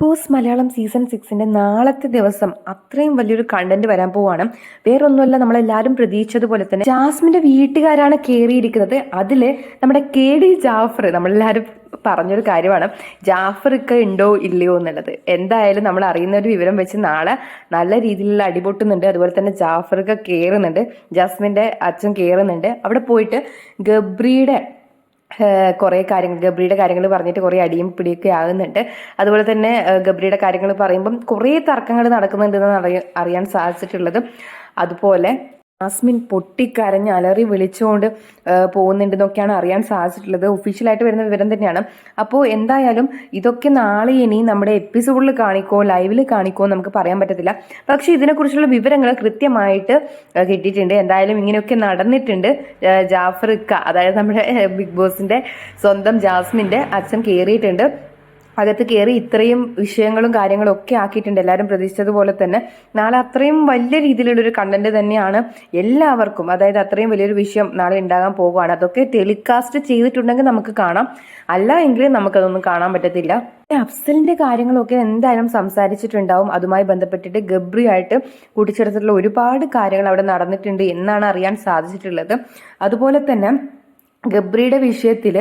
Boss Malayalam season സിക്സിന്റെ നാളത്തെ ദിവസം അത്രയും വലിയൊരു കണ്ടന്റ് വരാൻ പോവാണ്. വേറൊന്നുമല്ല നമ്മളെല്ലാവരും പ്രതീക്ഷിച്ചതുപോലെ തന്നെ ജാസ്മിന്റെ വീട്ടുകാരാണ് കയറിയിരിക്കുന്നത് അതിൽ നമ്മുടെ കെ ഡി ജാഫർ നമ്മളെല്ലാവരും പറഞ്ഞൊരു കാര്യമാണ്. ജാഫർക്ക് ഉണ്ടോ ഇല്ലയോ എന്നുള്ളത്. എന്തായാലും നമ്മൾ അറിയുന്ന ഒരു വിവരം വെച്ച് നാളെ നല്ല രീതിയിലുള്ള അടിപൊട്ടുന്നുണ്ട്. അതുപോലെ തന്നെ ജാഫർക്ക് കയറുന്നുണ്ട് ജാസ്മിന്റെ അച്ഛൻ കയറുന്നുണ്ട് അവിടെ പോയിട്ട് ഗബ്രിയുടെ കുറേ കാര്യങ്ങൾ ഗബ്രിയുടെ കാര്യങ്ങൾ പറഞ്ഞിട്ട് കുറേ അടിയും പിടിയൊക്കെ ആകുന്നുണ്ട്. അതുപോലെ തന്നെ ഗബ്രിയുടെ കാര്യങ്ങൾ പറയുമ്പം കുറേ തർക്കങ്ങൾ നടക്കുന്നുണ്ടെന്ന് അറിയ അറിയാൻ സാധിച്ചിട്ടുള്ളത്. അതുപോലെ ജാസ്മിൻ പൊട്ടിക്കരഞ്ഞ് അലറി വിളിച്ചുകൊണ്ട് പോകുന്നുണ്ടെന്നൊക്കെയാണ് അറിയാൻ സാധിച്ചിട്ടുള്ളത്. ഒഫീഷ്യലായിട്ട് വരുന്ന വിവരം തന്നെയാണ്. അപ്പോൾ എന്തായാലും ഇതൊക്കെ നാളെ ഇനി നമ്മുടെ എപ്പിസോഡിൽ കാണിക്കോ ലൈവിൽ കാണിക്കോ നമുക്ക് പറയാൻ പറ്റത്തില്ല. പക്ഷേ ഇതിനെക്കുറിച്ചുള്ള വിവരങ്ങൾ കൃത്യമായിട്ട് കിട്ടിയിട്ടുണ്ട്. എന്തായാലും ഇങ്ങനെയൊക്കെ നടന്നിട്ടുണ്ട്. ജാഫർ ഇക്ക അതായത് നമ്മുടെ ബിഗ് ബോസിന്റെ സ്വന്തം ജാസ്മിന്റെ അച്ഛൻ കയറിയിട്ടുണ്ട് അകത്ത് കയറി ഇത്രയും വിഷയങ്ങളും കാര്യങ്ങളും ഒക്കെ ആക്കിയിട്ടുണ്ട്. എല്ലാവരും പ്രതീക്ഷിച്ചതുപോലെ തന്നെ. നാളെ അത്രയും വലിയ രീതിയിലുള്ളൊരു കണ്ടന്റ് തന്നെയാണ് എല്ലാവർക്കും. അതായത് അത്രയും വലിയൊരു വിഷയം നാളെ ഉണ്ടാകാൻ പോകുകയാണ് അതൊക്കെ ടെലികാസ്റ്റ് ചെയ്തിട്ടുണ്ടെങ്കിൽ നമുക്ക് കാണാം. അല്ല എങ്കിലും നമുക്കതൊന്നും കാണാൻ പറ്റത്തില്ല. അഫ്സലിന്റെ കാര്യങ്ങളൊക്കെ എന്തായാലും സംസാരിച്ചിട്ടുണ്ടാവും. അതുമായി ബന്ധപ്പെട്ടിട്ട് ഗബ്രിയായിട്ട് കൂട്ടിച്ചേർത്തിട്ടുള്ള ഒരുപാട് കാര്യങ്ങൾ അവിടെ നടന്നിട്ടുണ്ട് എന്നാണ് അറിയാൻ സാധിച്ചിട്ടുള്ളത്. അതുപോലെ തന്നെ ഗബ്രിയുടെ വിഷയത്തിൽ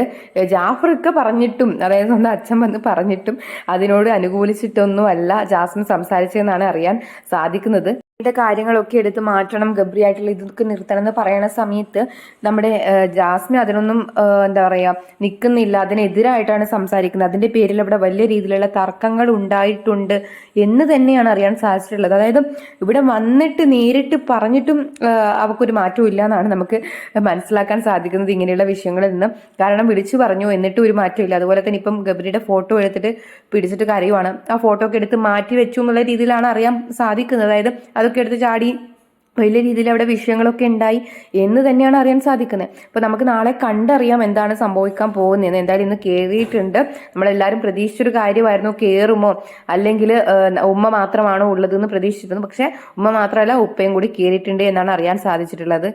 ജാഫറൊക്കെ പറഞ്ഞിട്ടും അതായത് സ്വന്തം അച്ഛൻ വന്ന് പറഞ്ഞിട്ടും അതിനോട് അനുകൂലിച്ചിട്ടൊന്നും അല്ല ജാസ്മിൻ സംസാരിച്ചതെന്നാണ് അറിയാൻ സാധിക്കുന്നത്. ഗബ്രിയുടെ കാര്യങ്ങളൊക്കെ എടുത്ത് മാറ്റണം ഗബ്രി ആയിട്ടുള്ള ഇതൊക്കെ നിർത്തണം എന്ന് പറയുന്ന സമയത്ത് നമ്മുടെ ജാസ്മി ജാസ്മിൻ അതിനൊന്നും എന്താ പറയുക നിൽക്കുന്നില്ല അതിനെതിരായിട്ടാണ് സംസാരിക്കുന്നത്. അതിന്റെ പേരിൽ അവിടെ വലിയ രീതിയിലുള്ള തർക്കങ്ങൾ ഉണ്ടായിട്ടുണ്ട് എന്ന് തന്നെയാണ് അറിയാൻ സാധിച്ചിട്ടുള്ളത്. അതായത് ഇവിടെ വന്നിട്ട് നേരിട്ട് പറഞ്ഞിട്ടും അവക്കൊരു മാറ്റവും ഇല്ല എന്നാണ് നമുക്ക് മനസ്സിലാക്കാൻ സാധിക്കുന്നത് ഇങ്ങനെയുള്ള വിഷയങ്ങളിൽ നിന്ന്. കാരണം വിളിച്ചു പറഞ്ഞു എന്നിട്ട് ഒരു മാറ്റമില്ല അതുപോലെ തന്നെ ഇപ്പം ഗബ്രിയുടെ ഫോട്ടോ എടുത്തിട്ട് പിടിച്ചിട്ട് കരയുവാണ്. ആ ഫോട്ടോ ഒക്കെ എടുത്ത് മാറ്റി വെച്ചു എന്നുള്ള രീതിയിലാണ് അറിയാൻ സാധിക്കുന്നത്. അതായത് അതൊക്കെ എടുത്ത് ചാടി വലിയ രീതിയിൽ അവിടെ വിഷയങ്ങളൊക്കെ ഉണ്ടായി എന്ന് തന്നെയാണ് അറിയാൻ സാധിക്കുന്നത്. അപ്പോൾ നമുക്ക് നാളെ കണ്ടറിയാം എന്താണ് സംഭവിക്കാൻ പോകുന്നത് എന്തായാലും ഇന്ന് കയറിയിട്ടുണ്ട് നമ്മളെല്ലാവരും പ്രതീക്ഷിച്ചൊരു കാര്യമായിരുന്നു കയറുമോ അല്ലെങ്കിൽ ഉമ്മ മാത്രമാണോ ഉള്ളതെന്ന് പ്രതീക്ഷിച്ചിരുന്നു. പക്ഷേ ഉമ്മ മാത്രമല്ല ഉപ്പയും കൂടി കയറിയിട്ടുണ്ട് എന്നാണ് അറിയാൻ സാധിച്ചിട്ടുള്ളത്.